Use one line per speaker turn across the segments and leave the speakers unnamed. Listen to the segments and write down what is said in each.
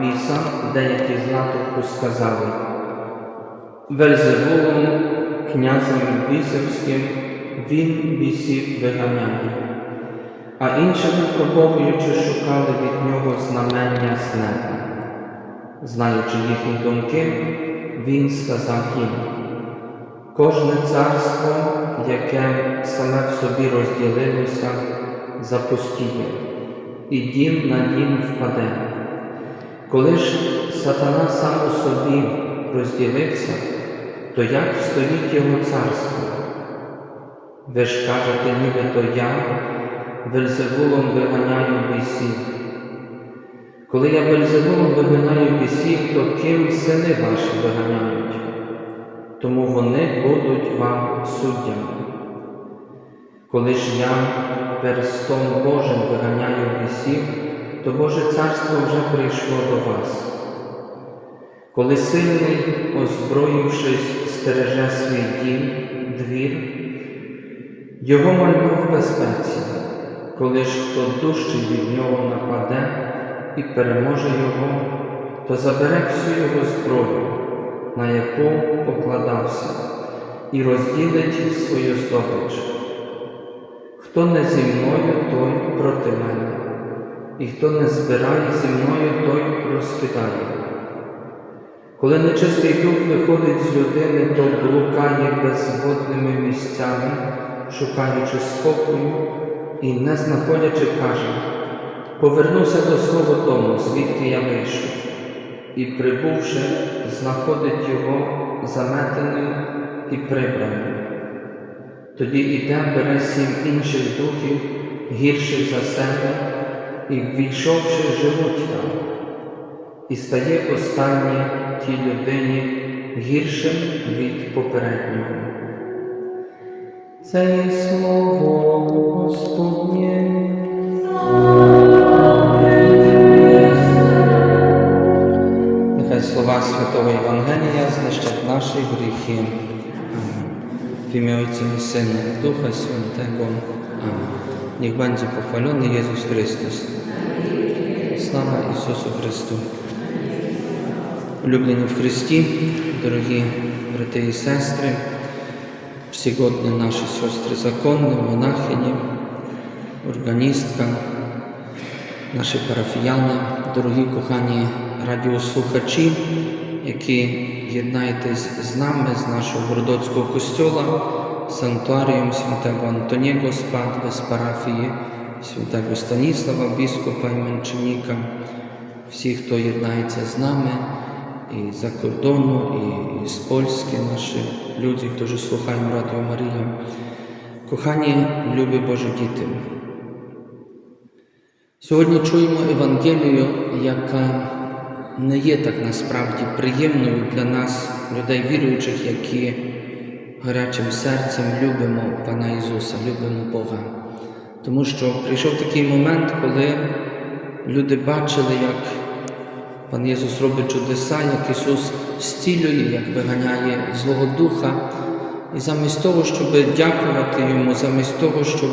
біса, деякі з натовпу сказали Вельзевулом, князем бісівським, він бісів виганяє. А інші, випробовуючи, шукали від нього знамення з неба. Знаючи їхні думки, він сказав їм, кожне царство, яке саме в собі розділилося, запустіє, і дім на дім впаде. Коли ж сатана сам у собі розділився, то як встоїть його царство? Ви ж кажете, нібито я Вельзевулом виганяю бісів. Коли я Вельзевулом виганяю бісів, то ким сини ваші виганяють? Тому вони будуть вам суддями. Коли ж я перстом Божим виганяю бісів, то Боже царство вже прийшло до вас. Коли сильний, озброївшись, стереже свій дім, двір, його майно в безпеці, коли ж хто дужчий від нього нападе і переможе його, то забере всю його зброю, на яку покладався, і розділить свою здобич. Хто не зі мною, той проти мене, і хто не збирає зі мною, той розкидає. Коли нечистий дух виходить з людини, то блукає безводними місцями, шукаючи спокою і не знаходячи, каже, повернуся до свого дому, звідки я вийшов, і, прибувши, знаходить його заметеним і прибраним. Тоді іде, бере сім інших духів, гірших за себе, і, ввійшовши, живуть там, і стає останнє тій людині гіршим від попереднього. Це є слово Господнє. Нехай слова Святого Євангелія знищать наші гріхи. Amen. W imię Ojca i Syna i Ducha Niech będzie pochwalony Jezus Chrystus. Слава Ісусу Христу! Улюблені в Христі, дорогі брати і сестри, всігодні наші сестри законні, монахині, органістка, наші парафіяни, дорогі кохані радіослухачі, які єднаєтесь з нами, з нашого Городоцького костьола, санктуаріум святого Антоніго Спадви з парафії святого Станіслава, біскупа і менчаніка, всі, хто єднається з нами і за кордону, і, з Польськи, наші люди, хто слухаємо Радіо Марія. Кохані, любі Божі діти. Сьогодні чуємо Евангелію, яка не є так насправді приємною для нас, людей віруючих, які гарячим серцем любимо Пана Ісуса, любимо Бога. Тому що прийшов такий момент, коли люди бачили, як Пан Єсус робить чудеса, як Ісус зцілює, як виганяє Злого Духа. І замість того, щоб дякувати Йому, замість того, щоб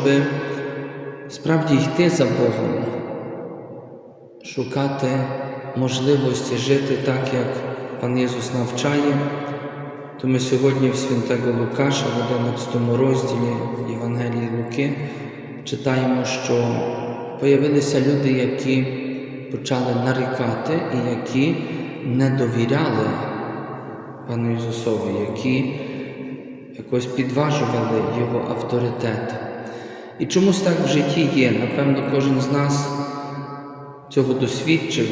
справді йти за Богом, шукати можливості жити так, як Пан Єсус навчає, то ми сьогодні в Святого Лукаша в 11 розділі Євангелії Луки читаємо, що появилися люди, які почали нарікати і які не довіряли Пану Ісусові, які якось підважували Його авторитет. І чомусь так в житті є. Напевно, кожен з нас цього досвідчив,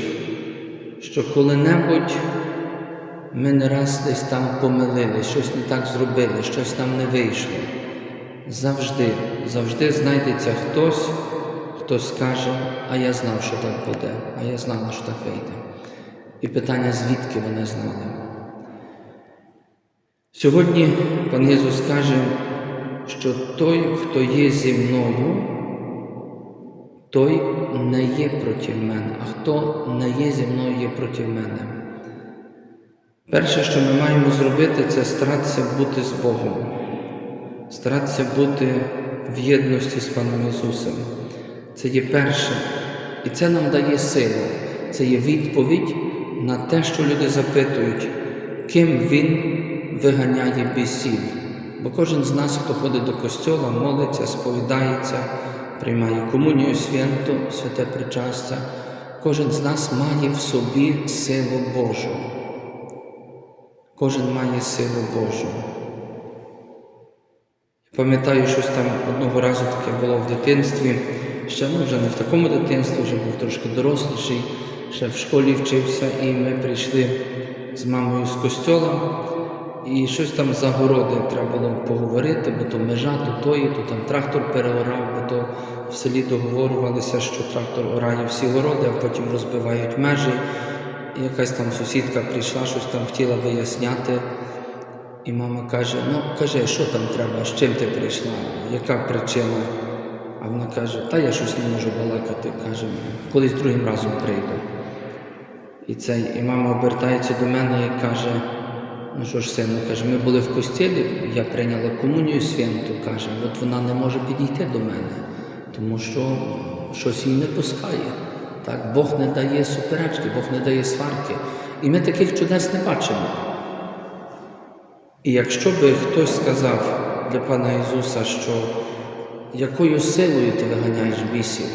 що коли-небудь ми не раз десь там помилили, щось не так зробили, щось нам не вийшло. Завжди, завжди знайдеться хтось, хто скаже, а я знав, що так буде, а я знала, що так вийде. І питання, звідки вони знали. Сьогодні пан Єсус каже, що той, хто є зі мною, той не є проти мене, а хто не є зі мною, є проти мене. Перше, що ми маємо зробити, це старатися бути з Богом, старатися бути в єдності з Паном Ісусом. Це є перше. І це нам дає силу. це є відповідь на те, що люди запитують, ким він виганяє бісів. Бо кожен з нас, хто ходить до костьола, молиться, сповідається, приймає комунію свято, святе причастя, кожен з нас має в собі силу Божу. Кожен має силу Божу. Пам'ятаю, щось там одного разу таке було в дитинстві. Ще ну, вже не в такому дитинстві, вже був трошки доросліший, ще в школі вчився, і ми прийшли з мамою з костьола. І щось там за городи треба було поговорити, бо то межа, то тої, то там трактор переорав, бо то в селі договорювалися, що трактор орає всі городи, а потім розбивають межі. Якась там сусідка прийшла, щось там хотіла виясняти. І мама каже: ну кажи, що там треба, з чим ти прийшла, яка причина? А вона каже, та я щось не можу балакати, каже, колись другим разом прийду. І цей, і мама обертається до мене і каже, ну що ж, сину, каже, ми були в костілі, я прийняла комунію святу, каже, от вона не може підійти до мене, тому що щось їй не пускає. Так, Бог не дає суперечки, Бог не дає сварки. І ми таких чудес не бачимо. І якщо би хтось сказав для пана Ісуса, що якою силою ти виганяєш бісів,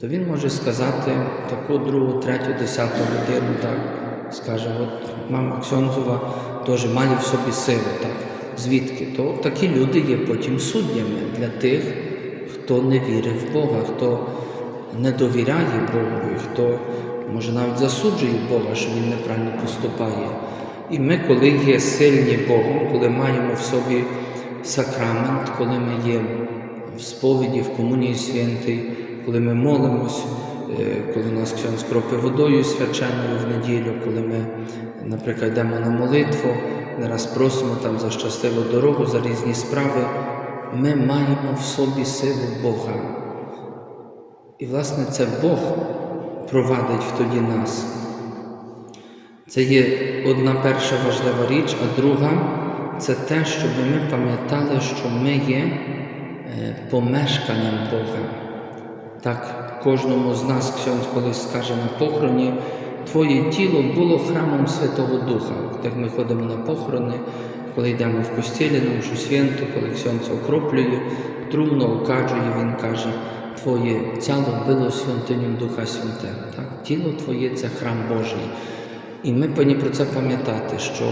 то Він може сказати таку другу, третю, десяту годину, так, скаже, от мама Ксьонзова теж має в собі силу, так, звідки? То такі люди є потім суддями для тих, хто не вірить в Бога, хто не довіряє Богу, хто може навіть засуджує Бога, що він неправильно поступає. І ми, коли є сильні Богом, коли маємо в собі сакрамент, коли ми є в сповіді, в комунії святій, коли ми молимось, е, коли нас Ксьон скропить водою свяченою в неділю, коли ми, наприклад, йдемо на молитву, не раз просимо там за щасливу дорогу, за різні справи, ми маємо в собі силу Бога. І, власне, це Бог провадить в тоді нас. Це є одна перша важлива річ, а друга це те, щоб ми пам'ятали, що ми є е, помешканням Бога. Так, кожному з нас Ксьонс колись скаже на похороні, Твоє тіло було храмом Святого Духа. Так ми ходимо на похорони, коли йдемо в костілі, на Мшу святу, коли Ксьонс окроплює, трумно окаджує, він каже, Твоє тіло було святинем Духа Святого. Так? Тіло Твоє це храм Божий. І ми повинні про це пам'ятати, що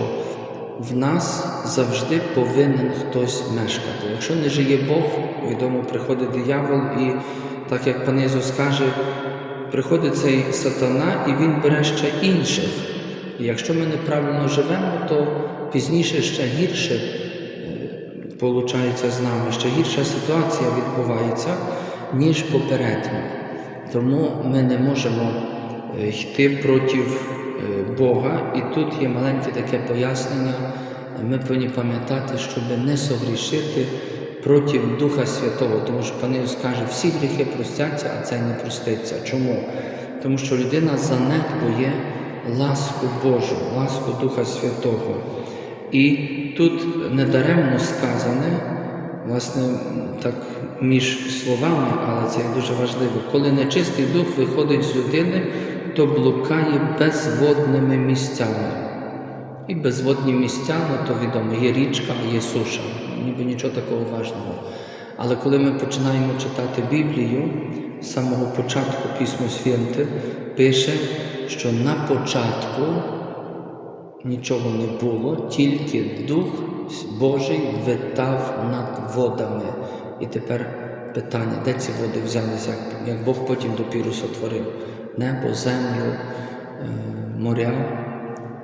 в нас завжди повинен хтось мешкати. Якщо не жиє Бог, відомо приходить диявол, і так як пан Ісус каже, приходить цей сатана і він бере ще інших. І якщо ми неправильно живемо, то пізніше ще гірше виходить з нами, ще гірша ситуація відбувається, ніж попередньо. Тому ми не можемо е, йти проти е, Бога. І тут є маленьке таке пояснення. Ми повинні пам'ятати, щоб не согрішити проти Духа Святого, тому що пан Ісус каже, всі гріхи простяться, а це не проститься. Чому? Тому що людина занедбує ласку Божу, ласку Духа Святого. І тут недаремно сказане, власне, так між словами, але це дуже важливо, коли нечистий дух виходить з людини, то блукає безводними місцями. І безводні місця, ну то відомо, є річка, є суша, ніби нічого такого важного. Але коли ми починаємо читати Біблію, з самого початку Письмо Святе пише, що на початку нічого не було, тільки Дух Божий витав над водами. І тепер питання, де ці води взялися, як, Бог потім допіру сотворив небо, землю, е, моря,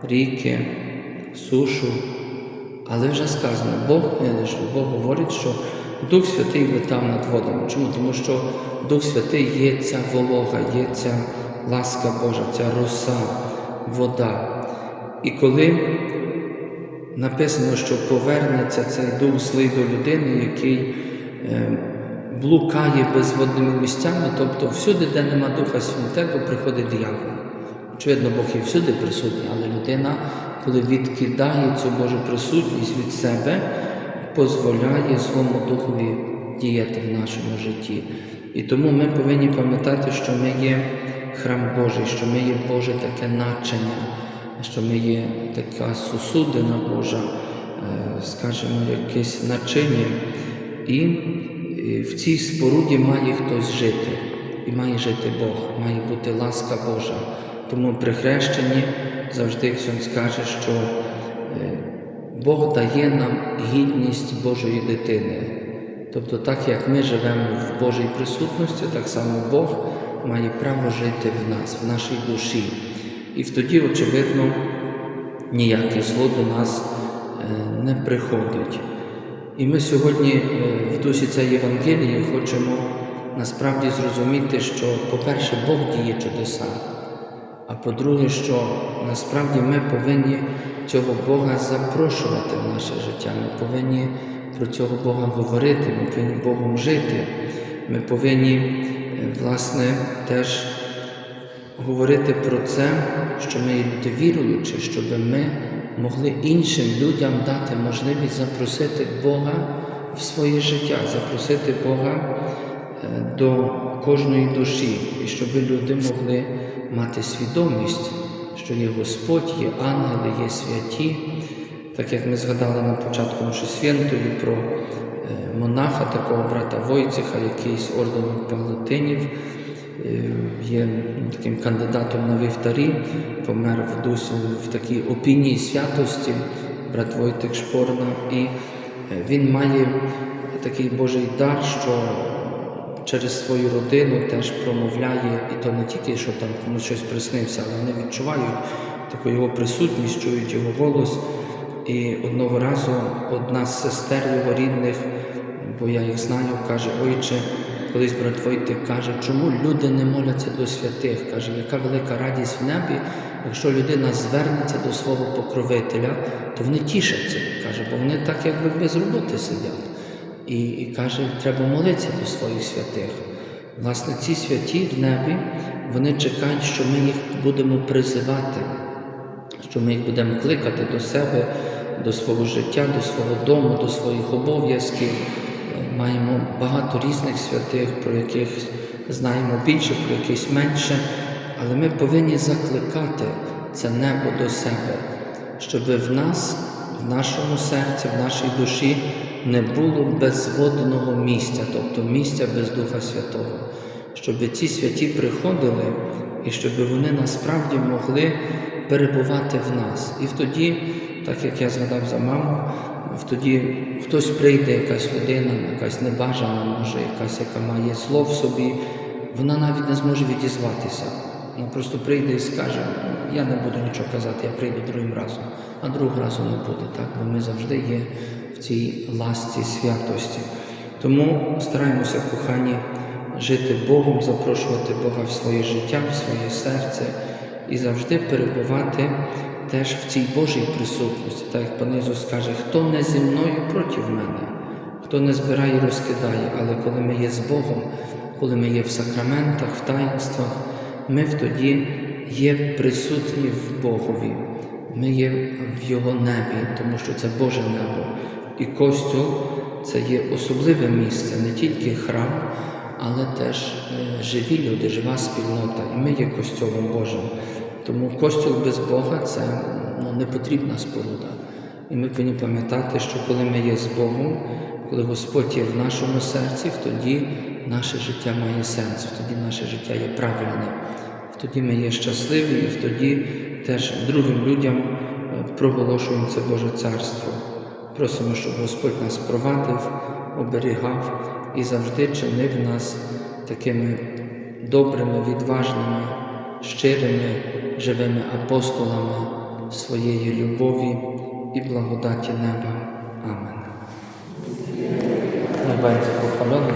ріки, сушу. Але вже сказано, Бог не лише Бог говорить, що Дух Святий витав над водами. Чому? Тому що Дух Святий є ця волога, є ця ласка Божа, ця роса, вода. І коли написано, що повернеться цей дух злий до людини, який е, блукає безводними місцями, тобто всюди, де нема Духа Святого, приходить диявол. Очевидно, Бог і всюди присутній, але людина, коли відкидає цю Божу присутність від себе, дозволяє Злому Духові діяти в нашому житті. І тому ми повинні пам'ятати, що ми є храм Божий, що ми є Боже таке начення, що ми є така сусудина Божа, е, скажімо, якесь начиння. І в цій споруді має хтось жити, і має жити Бог, має бути ласка Божа. Тому при хрещенні завжди Христос каже, що е, Бог дає нам гідність Божої дитини. Тобто, так як ми живемо в Божій присутності, так само Бог має право жити в нас, в нашій душі. І тоді, очевидно, ніяке зло до нас е, не приходить. І ми сьогодні е, в дусі цієї Євангелії хочемо насправді зрозуміти, що, по-перше, Бог діє чудеса, а по-друге, що насправді ми повинні цього Бога запрошувати в наше життя. Ми повинні про цього Бога говорити, ми повинні Богом жити. Ми повинні, е, власне, теж говорити про це, що ми є люди щоб ми могли іншим людям дати можливість запросити Бога в своє життя, запросити Бога е, до кожної душі, і щоб люди могли мати свідомість, що є Господь, є ангели, є святі. Так як ми згадали на початку Моші Святої про е, монаха, такого брата Войцеха, який з ордену Палатинів є ну, таким кандидатом на вівтарі, помер в дусі в такій опінії святості, брат Войтик Шпорна, і е, він має такий Божий дар, що через свою родину теж промовляє, і то не тільки, що там комусь щось приснився, але вони відчувають таку його присутність, чують його голос. І одного разу одна з сестер його рідних, бо я їх знаю, каже, ойче, колись брат Войтик каже, чому люди не моляться до святих? Каже, яка велика радість в небі, якщо людина звернеться до свого покровителя, то вони тішаться. Каже, бо вони так якби без роботи сидять. І, і каже, треба молитися до своїх святих. Власне, ці святі в небі, вони чекають, що ми їх будемо призивати що ми їх будемо кликати до себе, до свого життя, до свого дому, до своїх обов'язків. Маємо багато різних святих, про яких знаємо більше, про яких менше, але ми повинні закликати це небо до себе, щоб в нас, в нашому серці, в нашій душі не було безводного місця, тобто місця без Духа Святого, щоб ці святі приходили і щоб вони насправді могли перебувати в нас. І тоді, так як я згадав за маму, тоді хтось прийде, якась людина, якась небажана, може, якась, яка має зло в собі, вона навіть не зможе відізватися. Вона просто прийде і скаже, я не буду нічого казати, я прийду другим разом, а другого разу не буде, так? бо ми завжди є в цій ласці святості. Тому стараємося, кохані, жити Богом, запрошувати Бога в своє життя, в своє серце і завжди перебувати теж в цій Божій присутності. Так як Пан Ісус каже, хто не зі мною проти мене, хто не збирає розкидає, але коли ми є з Богом, коли ми є в сакраментах, в таїнствах, ми тоді є присутні в Богові. Ми є в Його небі, тому що це Боже небо. І костюл це є особливе місце, не тільки храм, але теж е, живі люди, жива спільнота. І ми є Костюлом Божим. Тому костюл без Бога це ну, не потрібна споруда. І ми повинні пам'ятати, що коли ми є з Богом, коли Господь є в нашому серці, тоді наше життя має сенс, тоді наше життя є правильне, тоді ми є щасливі, і тоді теж другим людям е, проголошуємо це Боже Царство. Просимо, щоб Господь нас провадив, оберігав і завжди чинив нас такими добрими, відважними, щирими, живими апостолами своєї любові і благодаті неба. Амен. Ісус Христос.